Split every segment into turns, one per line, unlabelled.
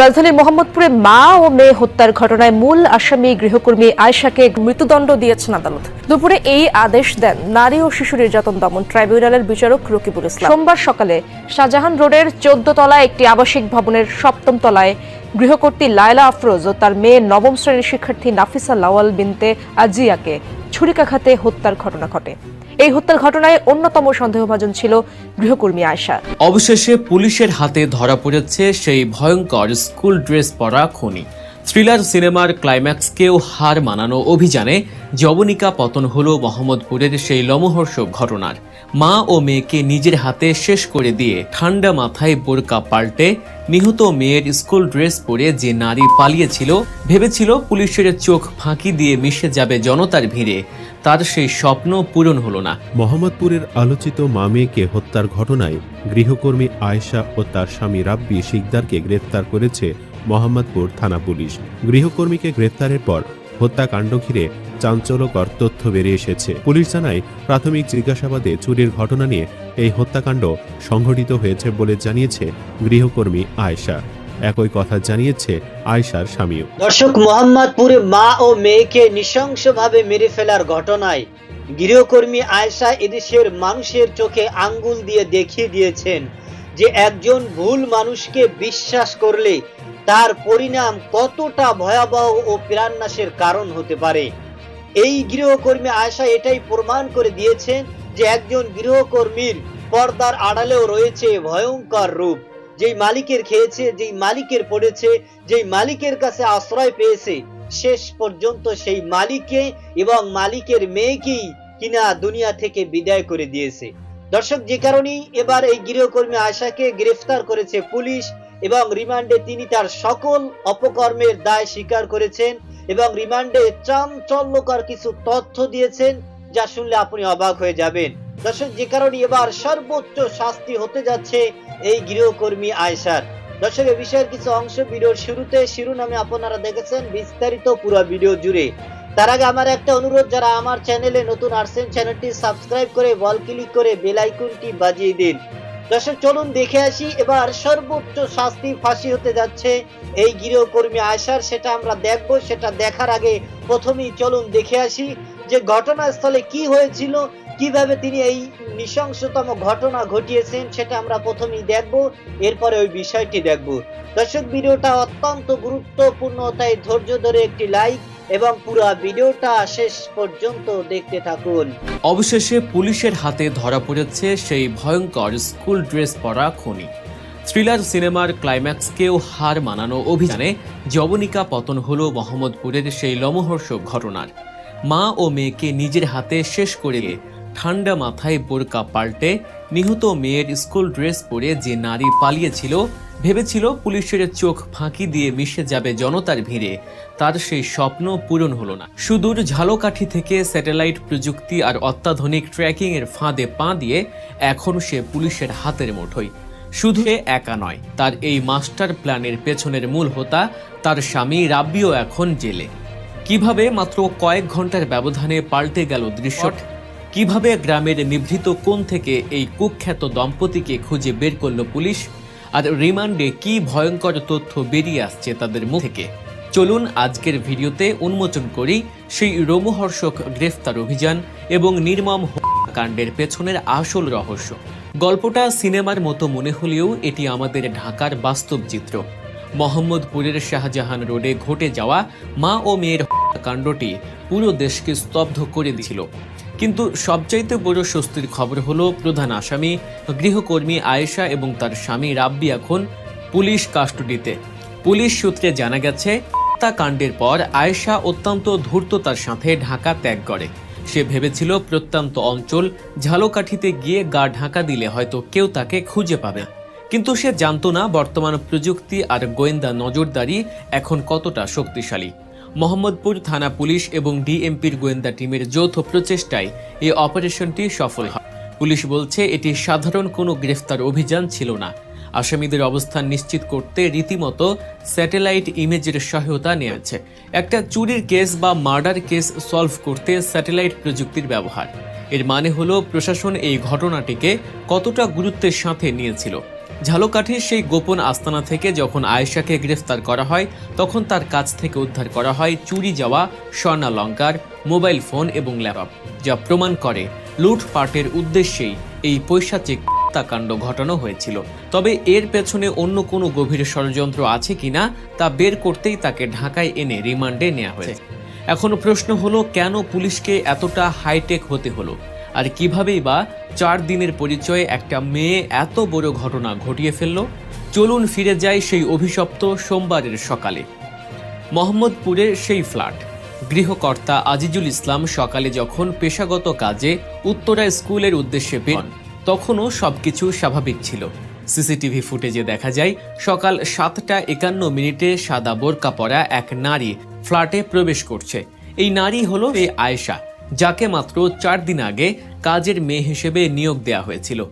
রাজধানীর মোহাম্মদপুরে মা ও মেয়ে হত্যার ঘটনায় মূল আসামি গৃহকর্মী আয়শাকে মৃত্যুদণ্ড দিয়েছেন আদালত। দুপুরে এই আদেশ দেন নারী ও শিশু নির্যাতন দমন ট্রাইব্যুনালের বিচারক রকিবুল ইসলাম। সোমবার সকালে শাহজাহান রোডের চোদ্দ তলায় একটি আবাসিক ভবনের সপ্তম তলায় গৃহকর্ত্রী লায়লা আফরোজ ও তার মেয়ে নবম শ্রেণির শিক্ষার্থী নাফিসা লাওয়াল বিনতে আজিয়াকে ছুরিকাঘাতে হত্যার ঘটনা ঘটে। এই হত্যার ঘটনায় অন্যতম সন্দেহভাজন ছিল গৃহকর্মী আয়সা
অবশেষে পুলিশের হাতে ধরা পড়েছে সেই ভয়ঙ্কর স্কুল ড্রেস পরা খনি। থ্রিলার সিনেমার ক্লাইম্যাক্সকেও হার মানানো অভিযানে জবনিকা পতন হল মোহাম্মদপুরের সেই লমহর্ষক ঘটনার। মা ও মেয়েকে নিজের হাতে শেষ করে দিয়ে ঠান্ডা মাথায় বোরকা পাল্টে নিহত মেয়ের স্কুল ড্রেস পরে যে নারী পালিয়েছিল, ভেবেছিল পুলিশের চোখ ফাঁকি দিয়ে মিশে যাবে জনতার ভিড়ে। তার সেই স্বপ্ন পূরণ হলো না।
মোহাম্মদপুরের আলোচিত মা মেয়েকে হত্যার ঘটনায় গৃহকর্মী আয়েশা ও তার স্বামী রাব্বি শিকদারকে গ্রেফতার করেছে মোহাম্মদপুর থানা পুলিশ। গৃহকর্মীকে গ্রেফতারের পর হত্যাকাণ্ড ঘিরে চাঞ্চল্যকর তথ্য বেরিয়ে এসেছে। পুলিশ জানায়, প্রাথমিক জিজ্ঞাসাবাদে চুরির ঘটনা নিয়ে এই হত্যাকাণ্ড সংঘটিত হয়েছে বলে জানিয়েছে গৃহকর্মী আয়েশা। একই কথা জানিয়েছে আয়েশার স্বামীও।
দর্শক, মোহাম্মদপুরে মা ও মেয়েকে নৃশংসভাবে মেরে ফেলার ঘটনায় গৃহকর্মী আয়সা এদেশের মানুষের চোখে আঙ্গুল দিয়ে দেখিয়ে দিয়েছেন যে একজন ভুল মানুষকে বিশ্বাস করলে তার পরিণাম কতটা ভয়াবহ ও প্রাণনাশের কারণ হতে পারে। এই গৃহকর্মী আয়সা এটাই প্রমাণ করে দিয়েছেন যে একজন গৃহকর্মীর পর্দার আড়ালেও রয়েছে ভয়ঙ্কর রূপ। যেই মালিকের খেয়েছে, যেই মালিকের পড়েছে, যেই মালিকের কাছে আশ্রয় পেয়েছে, শেষ পর্যন্ত সেই মালিককে এবং মালিকের মেয়েকেই কিনা দুনিয়া থেকে বিদায় করে দিয়েছে। দর্শক, যে কারণেই এবার এই গৃহকর্মী আশাকে গ্রেফতার করেছে পুলিশ এবং রিমান্ডে তিনি তার সকল অপকর্মের দায় স্বীকার করেছেন এবং রিমান্ডে চাঞ্চল্যকর কিছু তথ্য দিয়েছেন যা শুনলে আপনি অবাক হয়ে যাবেন। দর্শক, যে কারণে এবার সর্বোচ্চ শাস্তি হতে যাচ্ছে এই গৃহকর্মী আয়সার দর্শক এই বিষয়ের কিছু অংশ ভিডিওর শুরুতে শিরোনামে আপনারা দেখেছেন বিস্তারিত পুরো ভিডিও জুড়ে। তার আগে আমার একটা অনুরোধ, যারা আমার চ্যানেলে নতুন আসছেন, চ্যানেলটি সাবস্ক্রাইব করে, বল ক্লিক করে বেল আইকনটি বাজিয়ে দিন। দর্শক, চলুন দেখে আসি। এবার সর্বোচ্চ শাস্তি ফাঁসি হতে যাচ্ছে এই গৃহকর্মী আয়সার। সেটা আমরা দেখব, সেটা দেখার আগে প্রথমেই চলুন দেখে আসি যে ঘটনাস্থলে কি হয়েছিল, কীভাবে তিনি এই নৃশংসতম ঘটনা ঘটিয়েছেন, সেটা আমরা প্রথমেই দেখব। এরপরে ওই বিষয়টি দেখব। দর্শক, ভিডিওটা অত্যন্ত গুরুত্বপূর্ণ, তাই ধৈর্য ধরে একটি লাইক এবং পুরো ভিডিওটা শেষ পর্যন্ত দেখতে থাকুন।
অবশেষে পুলিশের হাতে ধরা পড়েছে সেই ভয়ঙ্কর স্কুল ড্রেস পরা খনি। থ্রিলার সিনেমার ক্লাইম্যাক্সকেও হার মানানো অভিযানে যবনিকা পতন হল মোহাম্মদপুরের সেই লমহর্ষক ঘটনার। মা ও মেয়েকে নিজের হাতে শেষ করে ঠান্ডা মাথায় বোরকা পাল্টে নিহত মেয়ের স্কুল ড্রেস পরে যে নারী পালিয়েছিল, ভেবেছিল পুলিশের চোখ ফাঁকি দিয়ে মিশে যাবে জনতার ভিড়ে। তার সেই স্বপ্ন পূরণ হলো না। সুদূর ঝালকাঠি থেকে স্যাটেলাইট প্রযুক্তি আর অত্যাধুনিক ট্র্যাকিং এর ফাঁদে পা দিয়ে এখন সে পুলিশের হাতের মুঠোয়। শুধু একা নয়, তার এই মাস্টার প্ল্যানের পেছনের মূল হোতা তার স্বামী রাব্বিও এখন জেলে। কীভাবে মাত্র কয়েক ঘণ্টার ব্যবধানে পাল্টে গেল দৃশ্যট? কীভাবে গ্রামের নিভৃত কোণ থেকে এই কুখ্যাত দম্পতিকে খুঁজে বের করল পুলিশ? আর রিমান্ডে কি ভয়ঙ্কর তথ্য বেরিয়ে আসছে তাদের মুখ থেকে? চলুন আজকের ভিডিওতে উন্মোচন করি সেই রোমহর্ষক গ্রেফতার অভিযান এবং নির্মম হত্যাকাণ্ডের পেছনের আসল রহস্য। গল্পটা সিনেমার মতো মনে হলেও এটি আমাদের ঢাকার বাস্তব চিত্র। মোহাম্মদপুরের শাহজাহান রোডে ঘটে যাওয়া মা ও মেয়ের হত্যাকাণ্ডটি পুরো দেশকে স্তব্ধ করে দিয়েছিল। কিন্তু সবচাইতে বড় স্বস্তির খবর হলো প্রধান আসামি, গৃহকর্মী আয়েশা এবং তার স্বামী রাব্বি এখন পুলিশ কাস্টডিতে। পুলিশ সূত্রে জানা গেছে, হত্যাকাণ্ডের পর আয়েশা অত্যন্ত ধূর্ততার সাথে ঢাকা ত্যাগ করে। সে ভেবেছিল প্রত্যন্ত অঞ্চল ঝালকাঠিতে গিয়ে গা ঢাকা দিলে হয়তো কেউ তাকে খুঁজে পাবে। কিন্তু সে জানতো না বর্তমান প্রযুক্তি আর গোয়েন্দা নজরদারি এখন কতটা শক্তিশালী। মোহাম্মদপুর থানা পুলিশ এবং ডিএমপির গোয়েন্দা টিমের যৌথ প্রচেষ্টায় এই অপারেশনটি সফল হয়। পুলিশ বলছে, এটি সাধারণ কোনো গ্রেফতার অভিযান ছিল না। আসামিদের অবস্থান নিশ্চিত করতে রীতিমতো স্যাটেলাইট ইমেজের সহায়তা নিয়েছে একটা চুরির কেস বা মার্ডার কেস সলভ করতে স্যাটেলাইট প্রযুক্তির ব্যবহার। এর মানে হলো, প্রশাসন এই ঘটনাটিকে কতটা গুরুত্বের সাথে নিয়েছিল। ঝালকাঠির সেই গোপন আস্তানা থেকে যখন আয়েশাকে গ্রেফতার করা হয়, তখন তার কাছ থেকে উদ্ধার করা হয় চুরি যাওয়া স্বর্ণালঙ্কার মোবাইল ফোন এবং ল্যাপটপ, যা প্রমাণ করে লুটপাটের উদ্দেশ্যেই এই পৈশাচিক হত্যাকাণ্ড ঘটানো হয়েছিল। তবে এর পেছনে অন্য কোনো গভীর ষড়যন্ত্র আছে কিনা তা বের করতেই তাকে ঢাকায় এনে রিমান্ডে নেওয়া হয়েছে। এখন প্রশ্ন হলো, কেন পুলিশকে এতটা হাইটেক হতে হলো? আর কিভাবেই বা চার দিনের পরিচয়ে একটা মেয়ে এত বড় ঘটনা ঘটিয়ে ফেলল চলুন ফিরে যাই সেই অভিশপ্ত সোমবারের সকালে। মোহাম্মদপুরের সেই ফ্ল্যাট। গৃহকর্তা আজিজুল ইসলাম সকালে যখন পেশাগত কাজে উত্তরা স্কুলের উদ্দেশ্যে বের হন, তখনও সবকিছু স্বাভাবিক ছিল। সিসিটিভি ফুটেজে দেখা যায় সকাল সাতটা একান্ন মিনিটে সাদা বোরকা পরা এক নারী ফ্ল্যাটে প্রবেশ করছে। এই নারী হলো এই আয়েশা। যাকে মাত্র চার দিন আগে কাজের মেয়ে হিসেবে নিয়োগ দেওয়া হয়েছিল।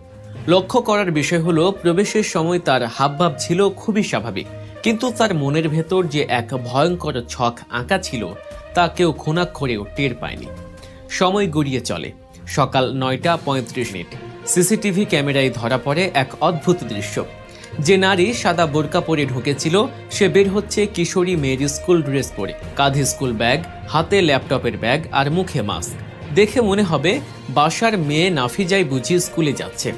লক্ষ্য করার বিষয় হলো, প্রবেশের সময় তার হাবভাব ছিল খুবই স্বাভাবিক। কিন্তু তার মনের ভেতর যে এক ভয়ঙ্কর ছক আঁকা ছিল, তা কেউ খুনাক্ষরেও টের পায়নি। সময় গড়িয়ে চলে। সকাল নয়টা পঁয়ত্রিশ মিনিট। সিসিটিভি ক্যামেরায় ধরা পড়ে এক অদ্ভুত দৃশ্য। যে নারী সাদা বোরকা পরে ঢুকেছিল, সে বের হচ্ছে কিশোরী মেয়ের স্কুল ড্রেস পরে। কাঁধে স্কুল ব্যাগ, হাতে ল্যাপটপের ব্যাগ আর মুখে মাস্ক। দেখে মনে হবে বাসার মেয়ে নাফিজাই বুঝি স্কুলে যাচ্ছে।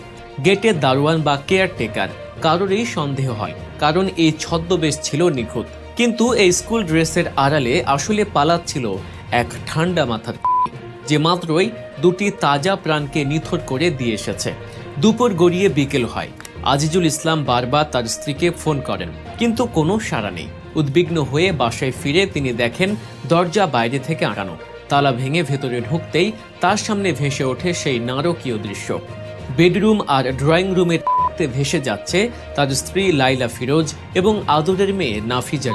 গেটে দারোয়ান বা কেয়ারটেকার, কারোরই সন্দেহ হয়, কারণ এই ছদ্মবেশ ছিল নিখুঁত। কিন্তু এই স্কুল ড্রেসের আড়ালে আসলে পালাচ্ছিল এক ঠান্ডা মাথার যে মাত্রই দুটি তাজা প্রাণকে নিথর করে দিয়ে এসেছে। দুপুর গড়িয়ে বিকেল হয়। আজিজুল ইসলাম বারবার তার স্ত্রীকে ফোন করেন, কিন্তু কোনো সাড়া নেই। উদ্বিগ্ন হয়ে বাসায় ফিরে তিনি দেখেন দরজা বাইরে থেকে আঁটানো তালা ভেঙে ভেতরে ঢুকতেই তার সামনে ভেসে ওঠে সেই নারকীয় দৃশ্য। বেডরুম আর ড্রয়িং রুমের ভেসে যাচ্ছে তার স্ত্রী লাইলা ফিরোজ এবং আদরের মেয়ে নাফিজা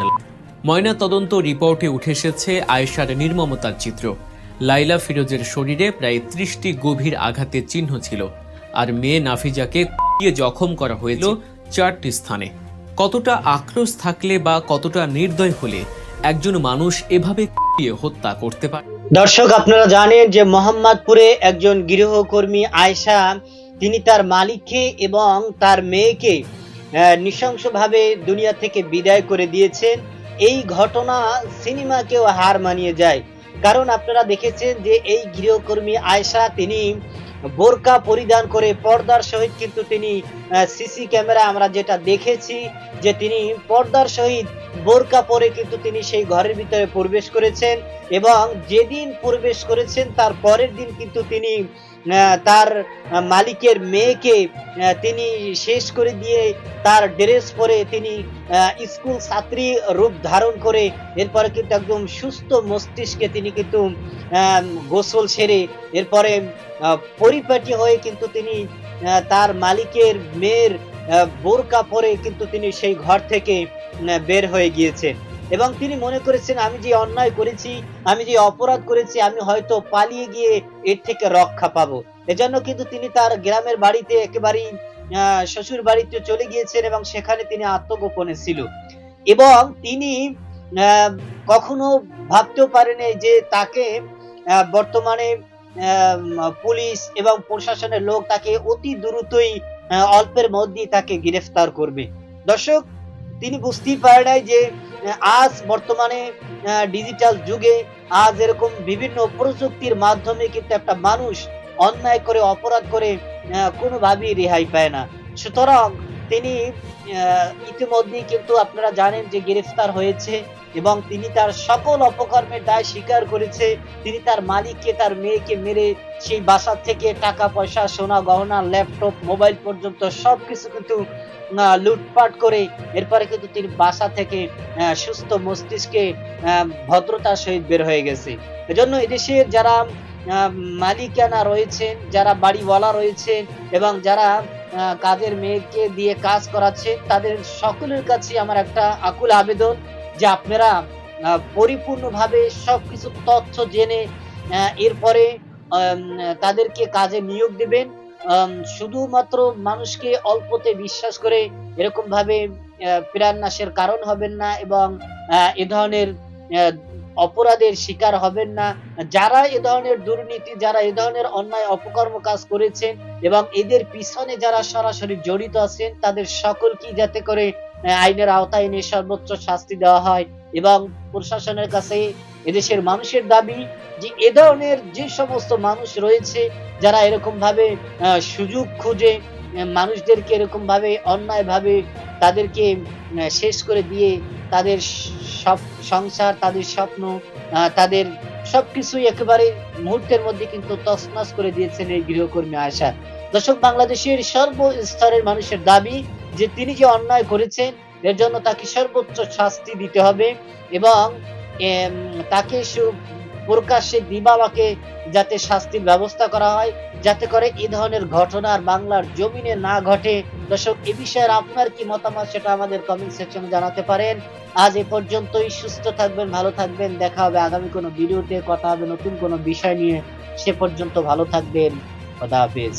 ময়না তদন্ত রিপোর্টে উঠে এসেছে আয়েশার নির্মমতার চিত্র। লাইলা ফিরোজের শরীরে প্রায় ত্রিশটি গভীর আঘাতের চিহ্ন ছিল, আর মেয়ে নাফিজাকে কুপিয়ে জখম করা হয়েছিল চারটি স্থানে। কতটা আক্রোশ থাকলে বা কতটা নির্দয় হলে একজন মানুষ এভাবে হত্যা করতে পারে?
দর্শক, আপনারা জানেন যে মোহাম্মদপুরে একজন গৃহকর্মী আয়শা, তিনি তার মালিককে এবং তার মেয়েকে নৃশংসভাবে দুনিয়া থেকে বিদায় করে দিয়েছেন। এই ঘটনা সিনেমাকেও হার মানিয়ে যায়। কারণ আপনারা দেখেছেন যে এই গৃহকর্মী আয়শা, তিনি বোরকা পরিধান করে পর্দার সহিত কিন্তু তিনি সিসি ক্যামেরা আমরা যেটা দেখেছি যে তিনি পর্দার সহিত বোরকা পরে কিন্তু তিনি সেই ঘরের ভিতরে প্রবেশ করেছেন এবং যেদিন প্রবেশ করেছেন তার পরের দিন কিন্তু তিনি তার মালিকের মেয়েকে তিনি শেষ করে দিয়ে তার ড্রেস পরে তিনি স্কুল ছাত্রী রূপ ধারণ করে এরপরে কিন্তু একদম সুস্থ মস্তিষ্কে তিনি কিন্তু গোসল সেরে এরপরে পরিপাটি হয়ে কিন্তু তিনি তার মালিকের মেয়ের বোরকা পরে কিন্তু তিনি সেই ঘর থেকে বের হয়ে গিয়েছেন এবং তিনি মনে করেছেন, আমি যে অন্যায় করেছি, আমি যে অপরাধ করেছি, আমি হয়তো পালিয়ে গিয়ে এর থেকে রক্ষা পাবো। এজন্য কিন্তু তিনি তার গ্রামের বাড়িতে একেবারেই শ্বশুর বাড়িতে চলে গিয়েছেন এবং সেখানে তিনি আত্মগোপনে ছিল। এবং তিনি কখনো ভাবতেও পারেনি যে তাকে বর্তমানে পুলিশ এবং প্রশাসনের লোক তাকে অতি দ্রুতই অল্পের মধ্যেই তাকে গ্রেফতার করবে। দর্শক তিনি বুঝতেই পারে নাই যে আজ বর্তমানে ডিজিটাল যুগে, আজ এরকম বিভিন্ন প্রযুক্তির মাধ্যমে কিন্তু একটা মানুষ অন্যায় করে, অপরাধ করে কোনোভাবেই রেহাই পায় না। সুতরাং তিনি ইতিমধ্যেই কিন্তু আপনারা জানেন যে গ্রেফতার হয়েছে এবং তিনি তার সকল অপকর্মের দায় স্বীকার করেছে। তিনি তার মালিককে, তার মেয়েকে মেরে সেই বাসা থেকে টাকা, পয়সা, সোনা, গহনা, ল্যাপটপ, মোবাইল পর্যন্ত সব কিছু কিন্তু লুটপাট করে এরপরে কিন্তু তিনি বাসা থেকে সুস্থ মস্তিষ্কে ভদ্রতার সহিত বের হয়ে গেছে। এজন্য এদেশের যারা মালিকানা রয়েছেন, যারা বাড়িওয়ালা রয়েছেন এবং যারা কাজের মেয়েকে দিয়ে কাজ করাচ্ছে। তাদের সকলের কাছে আমার একটা আকুল আবেদন যে আপনারা পরিপূর্ণভাবে সবকিছু তথ্য জেনে এরপরে তাদেরকে কাজে নিয়োগ দিবেন। শুধুমাত্র মানুষকে অল্পতে বিশ্বাস করে এরকম ভাবে প্রাণ নাশের কারণ হবেন না এবং এ ধরনের অপরাধের শিকার হবেন না। যারা এ ধরনের দুর্নীতি, যারা এ ধরনের অন্যায় অপকর্ম কাজ করেছেন এবং এদের পিছনে যারা সরাসরি জড়িত আছেন, তাদের সকলকে যাতে করে আইনের আওতায় এনে সর্বোচ্চ শাস্তি দেওয়া হয় এবং প্রশাসনের কাছে এদেশের মানুষের দাবি যে, এ ধরনের যে সমস্ত মানুষ রয়েছে, যারা এরকম ভাবে সুযোগ খুঁজে মানুষদেরকে এরকম ভাবে অন্যায় ভাবে তাদেরকে শেষ করে দিয়ে তাদের সব সংসার, তাদের স্বপ্ন তাদের সবকিছুই একেবারে মুহূর্তের মধ্যে কিন্তু তছনছ করে দিয়েছেন এই গৃহকর্মী আয়সা। দর্শক, বাংলাদেশের সর্বস্তরের মানুষের দাবি যে তিনি যে অন্যায় করেছেন, এর জন্য তাকে সর্বোচ্চ শাস্তি দিতে হবে এবং তাকে প্রকাশ্যে দিবালকে যাতে শাস্তির ব্যবস্থা করা হয়, যাতে করে এ ধরনের ঘটনা বাংলার জমিনে না ঘটে। দর্শক, এ বিষয়ে আপনার কি মতামত সেটা আমাদের কমেন্ট সেকশনে জানাতে পারেন। আজ এ পর্যন্তই, সুস্থ থাকবেন, ভালো থাকবেন। দেখা হবে আগামী কোনো ভিডিওতে। কথা হবে নতুন কোনো বিষয় নিয়ে। সে পর্যন্ত ভালো থাকবেন। খোদা হাফেজ।